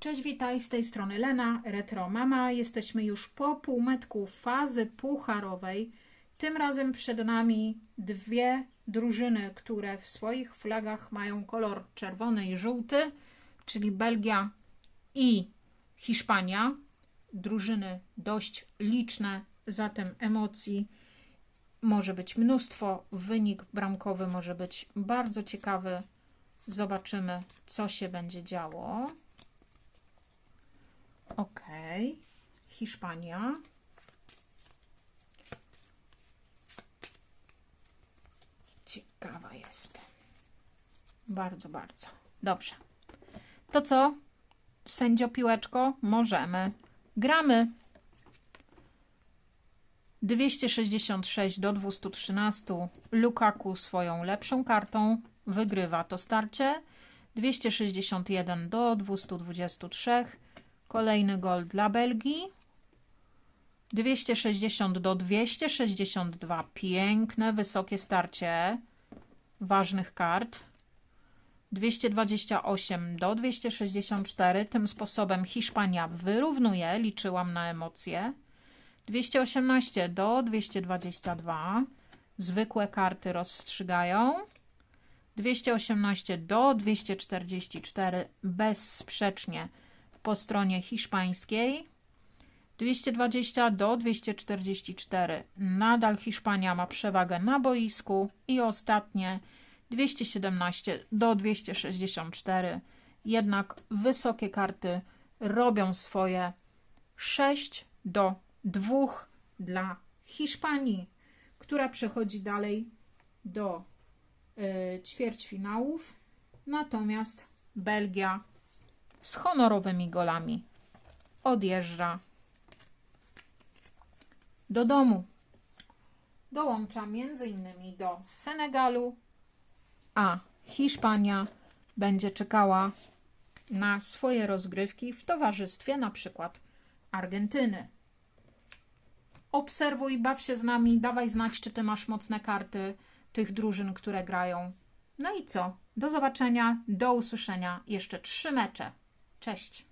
Cześć, witaj, z tej strony Lena, Retro Mama. Jesteśmy już po półmetku fazy pucharowej. Tym razem przed nami dwie drużyny, które w swoich flagach mają kolor czerwony i żółty, czyli Belgia i Hiszpania. Drużyny dość liczne, zatem emocji może być mnóstwo. Wynik bramkowy może być bardzo ciekawy. Zobaczymy, co się będzie działo. Ok. Hiszpania. Ciekawa jestem. Bardzo, bardzo. Dobrze. To co? Sędzio piłeczko? Możemy. Gramy. 266 do 213. Lukaku swoją lepszą kartą wygrywa to starcie. 261 do 223. Kolejny gol dla Belgii. 260 do 262. Piękne, wysokie starcie ważnych kart. 228 do 264. Tym sposobem Hiszpania wyrównuje. Liczyłam na emocje. 218 do 222. Zwykłe karty rozstrzygają. 218 do 244 bezsprzecznie po stronie hiszpańskiej. 220 do 244 nadal Hiszpania ma przewagę na boisku i ostatnie 217 do 264 jednak wysokie karty robią swoje. 6 do 2 dla Hiszpanii, która przechodzi dalej do y, ćwierćfinałów, natomiast Belgia z honorowymi golami odjeżdża do domu. Dołącza m.in. do Senegalu, a Hiszpania będzie czekała na swoje rozgrywki w towarzystwie na przykład Argentyny. Obserwuj, baw się z nami, dawaj znać, czy ty masz mocne karty tych drużyn, które grają. No i co? Do zobaczenia, do usłyszenia. Jeszcze trzy mecze. Cześć.